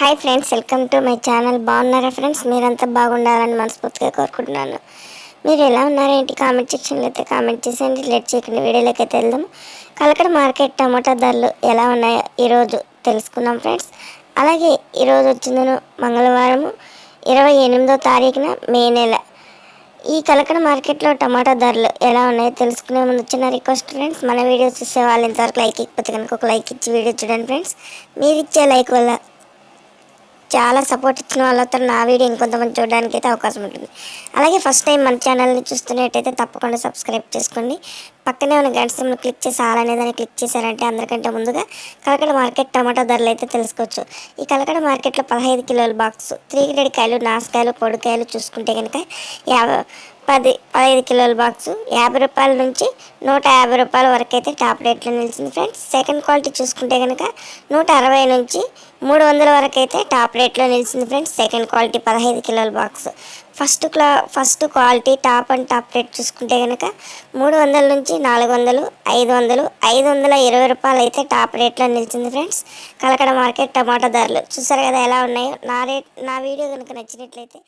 Hi friends welcome to my channel. బాగున్నారా friends? మీరంతా బాగుండాలని మనస్ఫూర్తిగా కోరుకుంటున్నాను. మీరు ఎలా ఉన్నారేంటి కామెంట్ సెక్షన్లో అయితే కామెంట్ చేసేయండి. లేట్ చేయకుండా వీడియోలోకి అయితే వెళ్దాం. కలకడ మార్కెట్ టమాటా ధరలు ఎలా ఉన్నాయో ఈరోజు తెలుసుకుందాం ఫ్రెండ్స్. అలాగే ఈరోజు వచ్చిందను మంగళవారం ఇరవై ఎనిమిదో తారీఖున మే నెల. ఈ కలకడ మార్కెట్లో టమాటా ధరలు ఎలా ఉన్నాయో తెలుసుకునే ముందు చిన్న రిక్వెస్ట్ ఫ్రెండ్స్. మన వీడియోస్ చూసే వాళ్ళు ఇంతవరకు లైక్ ఇకపోతే కనుక ఒక లైక్ ఇచ్చి వీడియో చూడండి ఫ్రెండ్స్. మీరు ఇచ్చే లైక్ వల్ల చాలా సపోర్ట్ ఇచ్చిన వాళ్ళతో నా వీడియో ఇంకొంతమంది చూడడానికి అయితే అవకాశం ఉంటుంది. అలాగే ఫస్ట్ టైం మన ఛానల్ని చూస్తున్నట్టయితే తప్పకుండా సబ్స్క్రైబ్ చేసుకోండి. పక్కనే ఉన్న గంట సమ్ క్లిక్ చేసి ఆల్ అనేదాన్ని క్లిక్ చేశారంటే అందరికంటే ముందుగా కలకడ మార్కెట్ టమాటా ధరలు అయితే తెలుసుకోవచ్చు. ఈ కలకడ మార్కెట్లో పదహైదు కిలోల బాక్స్ త్రీ గ్రేడ్ కాయలు నాసుకాయలు పొడికాయలు చూసుకుంటే కనుక యాభై పది పదహైదు కిలోల బాక్స్ యాభై రూపాయల నుంచి నూట యాభై రూపాయల వరకు అయితే టాప్ రేట్లో నిలిచింది ఫ్రెండ్స్ సెకండ్ క్వాలిటీ చూసుకుంటే కనుక నూట అరవై నుంచి మూడు వందల వరకు అయితే టాప్ రేట్లో నిలిచింది ఫ్రెండ్స్ సెకండ్ క్వాలిటీ పదహైదు కిలోల box first class first quality top and top rate చూసుకుంటే కనుక మూడు వందల నుంచి నాలుగు వందలు ఐదు వందలు ఐదు వందల ఇరవై రూపాయలు అయితే టాప్ రేట్లో నిలిచింది ఫ్రెండ్స్ కలకడ మార్కెట్ టమాటా ధరలు. చూసారు కదా ఎలా ఉన్నాయో? నా రేట్ నా వీడియో కనుక నచ్చినట్లయితే